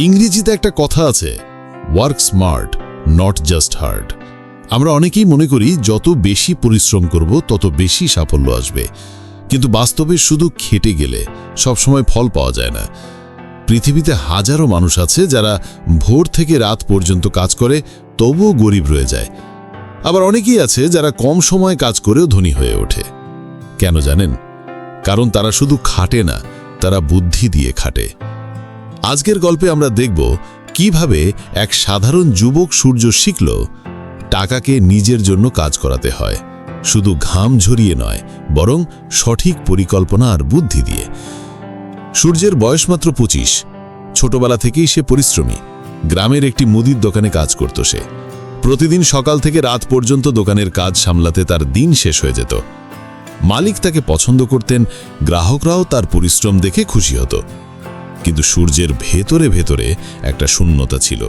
ইংরেজিতে একটা কথা আছে work smart not just hard আমরা অনেকেই মনে করি, যত বেশি পরিশ্রম করব, তত বেশি সাফল্য আসবে। কিন্তু বাস্তবে শুধু খেটে গেলে সবসময় ফল পাওয়া যায় না। পৃথিবীতে হাজারো মানুষ আছে, যারা ভোর থেকে রাত পর্যন্ত কাজ করে, তবুও গরিব রয়ে যায়। আবার অনেকেই আছে, যারা কম সময়ে কাজ করেও ধনী হয়ে ওঠে। কেন জানেন? কারণ তারা শুধু খাটে না, তারা বুদ্ধি দিয়ে খাটে। আজকের গল্পে আমরা দেখব কীভাবে এক সাধারণ যুবক সূর্য শিখল টাকাকে নিজের জন্য কাজ করাতে হয়। শুধু ঘাম ঝরিয়ে নয়, বরং সঠিক পরিকল্পনা আর বুদ্ধি দিয়ে। সূর্যের বয়স মাত্র পঁচিশ। ছোটবেলা থেকেই সে পরিশ্রমী। গ্রামের একটি মুদির দোকানে কাজ করত সে। প্রতিদিন সকাল থেকে রাত পর্যন্ত দোকানের কাজ সামলাতে তার দিন শেষ হয়ে যেত। মালিক তাকে পছন্দ করতেন, গ্রাহকরাও তার পরিশ্রম দেখে খুশি হতো। কিন্তু সূর্যের ভেতরে ভেতরে একটা শূন্যতা ছিল।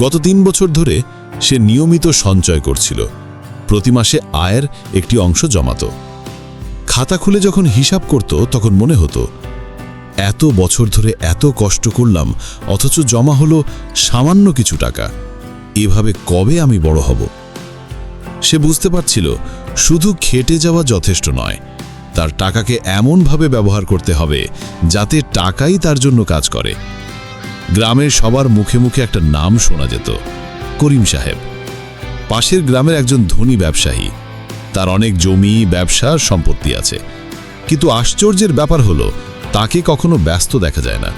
গত তিন বছর ধরে সে নিয়মিত সঞ্চয় করছিল। প্রতি মাসে আয়ের একটি অংশ জমাত। খাতা খুলে যখন হিসাব করত, তখন মনে হতো, এত বছর ধরে এত কষ্ট করলাম, অথচ জমা হলো সামান্য কিছু টাকা। এভাবে কবে আমি বড় হব? সে বুঝতে পারছিল, শুধু খেটে যাওয়া যথেষ্ট নয় তার টাকাকে এমনভাবে ব্যবহার করতে হবে যাতে টাকাই তার জন্য কাজ করে। গ্রামের সবার মুখে মুখে একটা নাম শোনা যেত, করিম সাহেব। পাশের গ্রামের একজন ধনী ব্যবসায়ী। তার অনেক জমি, ব্যবসা সম্পত্তি আছে। কিন্তু আশ্চর্যের ব্যাপার হলো, তাকে কখনো ব্যস্ত দেখা যায় না।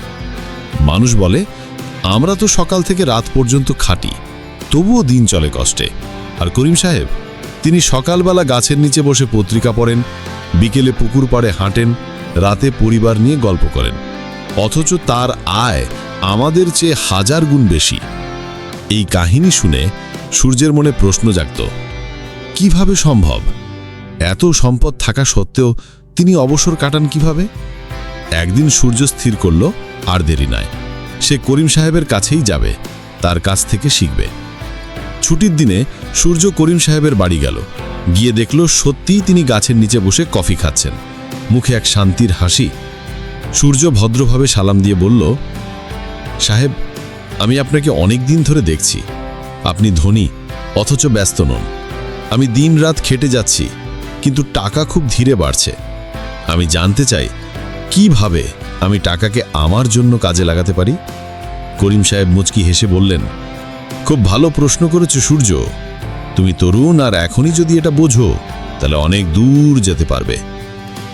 মানুষ বলে, আমরা তো সকাল থেকে রাত পর্যন্ত খাটি, তবুও দিন চলে কষ্টে। আর করিম সাহেব, তিনি সকালবেলা গাছের নিচে বসে পত্রিকা পড়েন বিকেলে পুকুর পাড়ে হাঁটেন, রাতে পরিবার নিয়ে গল্প করেন। অথচ তার আয় আমাদের চেয়ে হাজার গুণ বেশি। এই কাহিনী শুনে সূর্যের মনে প্রশ্ন জাগত, কীভাবে সম্ভব? এত সম্পদ থাকা সত্ত্বেও তিনি অবসর কাটান কীভাবে? একদিন সূর্য স্থির করল, আর দেরি নয়। সে করিম সাহেবের কাছেই যাবে, তার কাছ থেকে শিখবে। ছুটির দিনে সূর্য করিম সাহেবের বাড়ি গেল। গিয়ে দেখল সত্যিই তিনি গাছের নিচে বসে কফি খাচ্ছেন। মুখে এক শান্তির হাসি। সূর্য ভদ্রভাবে সালাম দিয়ে বলল, সাহেব, আমি আপনাকে অনেক দিন ধরে দেখছি। আপনি ধনী, অথচ ব্যস্ত নন। আমি দিন রাত খেটে যাচ্ছি, কিন্তু টাকা খুব ধীরে বাড়ছে। আমি জানতে চাই, কীভাবে আমি টাকাকে আমার জন্য কাজে লাগাতে পারি? করিম সাহেব মুচকি হেসে বললেন, খুব ভালো প্রশ্ন করেছ সূর্য। তুমি তরুণ আর এখনই যদি এটা বোঝো, তাহলে অনেক দূর যেতে পারবে।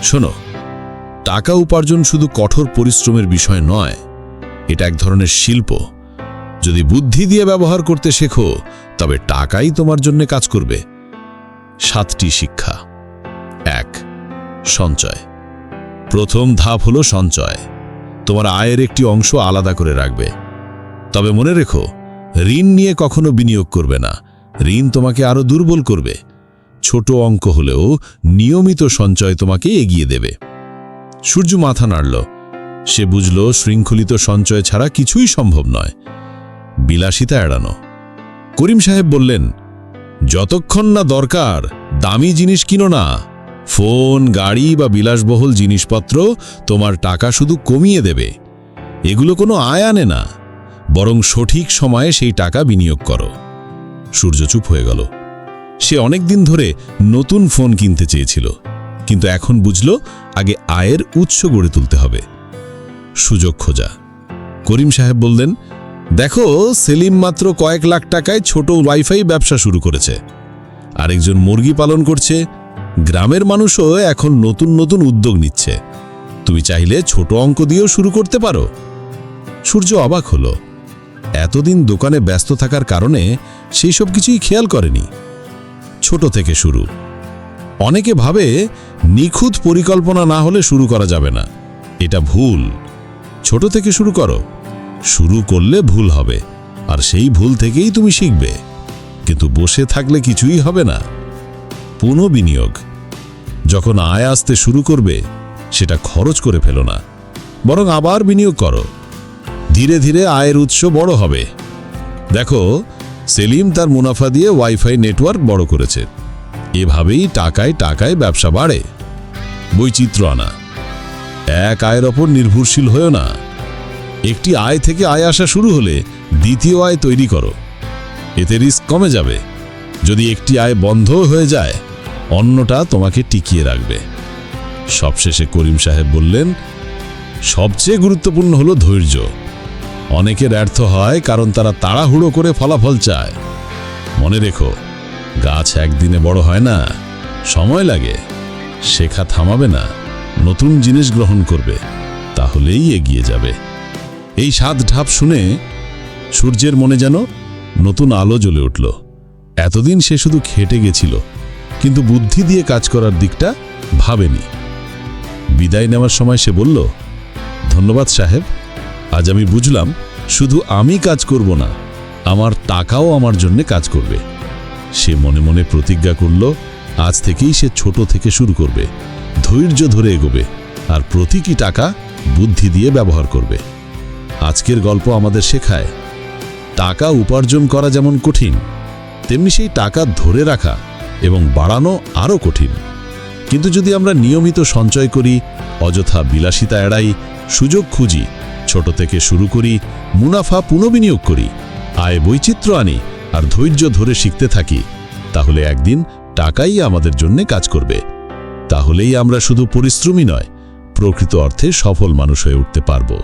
শোনো, টাকা উপার্জন শুধু কঠোর পরিশ্রমের বিষয় নয়, এটা এক ধরনের শিল্প। যদি বুদ্ধি দিয়ে ব্যবহার করতে শেখো, তবে টাকাই তোমার জন্য কাজ করবে। সাতটি শিক্ষা। এক, সঞ্চয়। প্রথম ধাপ হলো সঞ্চয়। তোমার আয়ের একটি অংশ আলাদা করে রাখবে। তবে মনে রেখো, ঋণ নিয়ে কখনো বিনিয়োগ করবে না। ঋণ তোমাকে আরও দুর্বল করবে। ছোট অঙ্ক হলেও নিয়মিত সঞ্চয় তোমাকে এগিয়ে দেবে। সূর্য মাথা নাড়ল। সে বুঝল শৃঙ্খলিত সঞ্চয় ছাড়া কিছুই সম্ভব নয়। বিলাসিতা এড়ানো। করিম সাহেব বললেন, যতক্ষণ না দরকার, দামি জিনিস কিনো না। ফোন, গাড়ি বা বিলাসবহুল জিনিসপত্র তোমার টাকা শুধু কমিয়ে দেবে। এগুলো কোনো আয় আনে না। বরং সঠিক সময়ে সেই টাকা বিনিয়োগ করো। সূর্য চুপ হয়ে গেল। সে অনেক দিন ধরে নতুন ফোন কিনতে চেয়েছিল, কিন্তু এখন বুঝল আগে আয়ের উৎস গড়ে তুলতে হবে। সুযোগ খোঁজা। করিম সাহেব বললেন, দেখো, সেলিম মাত্র কয়েক লাখ টাকায় ছোট ওয়াইফাই ব্যবসা শুরু করেছে। আরেকজন মুরগি পালন করছে। গ্রামের মানুষও এখন নতুন নতুন উদ্যোগ নিচ্ছে। তুমি চাইলে ছোট অঙ্ক দিয়েও শুরু করতে পারো। সূর্য অবাক হলো। এতদিন দোকানে ব্যস্ত থাকার কারণে সেই সব কিছুই খেয়াল করেনি। ছোট থেকে শুরু। অনেকে ভাবে নিখুঁত পরিকল্পনা না হলে শুরু করা যাবে না। এটা ভুল। ছোট থেকে শুরু করো। শুরু করলে ভুল হবে। আর সেই ভুল থেকেই তুমি শিখবে। কিন্তু বসে থাকলে কিছুই হবে না। পুনঃ বিনিয়োগ যখন আয় আসতে শুরু করবে, সেটা খরচ করে ফেলো না। বরং আবার বিনিয়োগ করো। ধীরে ধীরে আয়ের উৎস বড় হবে। দেখো সেলিম তার মুনাফা দিয়ে ওয়াইফাই নেটওয়ার্ক বড় করেছে। এভাবেই টাকায় টাকায় ব্যবসা বাড়ে। বৈচিত্র্য আনা এক আয়ের ওপর নির্ভরশীল হয়েও না। একটি আয় থেকে আয় আসা শুরু হলে দ্বিতীয় আয় তৈরি করো। এতে রিস্ক কমে যাবে। যদি একটি আয় বন্ধ হয়ে যায়, অন্যটা তোমাকে টিকিয়ে রাখবে। সবশেষে করিম সাহেব বললেন, সবচেয়ে গুরুত্বপূর্ণ হলো ধৈর্য। অনেকের ব্যর্থ হয় কারণ তারা তাড়াহুড়ো করে ফলাফল চায়। মনে রেখো, গাছ একদিনে বড় হয় না, সময় লাগে, শেখা থামাবে না, নতুন জিনিস গ্রহণ করবে, তাহলেই এগিয়ে যাবে। এই সাত ঢাপ শুনে সূর্যের মনে যেন নতুন আলো জ্বলে উঠল। এতদিন সে শুধু খেটে গেছিল, কিন্তু বুদ্ধি দিয়ে কাজ করার দিকটা ভাবেনি। বিদায় নেওয়ার সময় সে বলল, ধন্যবাদ সাহেব। আজ আমি বুঝলাম শুধু আমি কাজ করব না, আমার টাকাও আমার জন্য কাজ করবে। সে মনে মনে প্রতিজ্ঞা করল, আজ থেকেই সে ছোট থেকে শুরু করবে, ধৈর্য ধরে এগোবে, আর প্রতীকী টাকা বুদ্ধি দিয়ে ব্যবহার করবে। আজকের গল্প আমাদের শেখায়, টাকা উপার্জন করা যেমন কঠিন, তেমনি সেই টাকা ধরে রাখা এবং বাড়ানো আরও কঠিন। কিন্তু যদি আমরা নিয়মিত সঞ্চয় করি, অযথা বিলাসিতা এড়াই, সুযোগ খুঁজি ছোট থেকে শুরু করি, মুনাফা পুনঃবিনিয়োগ করি, আয় বৈচিত্র্য আনি আর ধৈর্য ধরে শিখতে থাকি। তাহলে একদিন টাকাই আমাদের জন্য কাজ করবে। তাহলেই আমরা শুধু পরিশ্রমী নয়, প্রকৃত অর্থে সফল মানুষ হয়ে উঠতে পারব।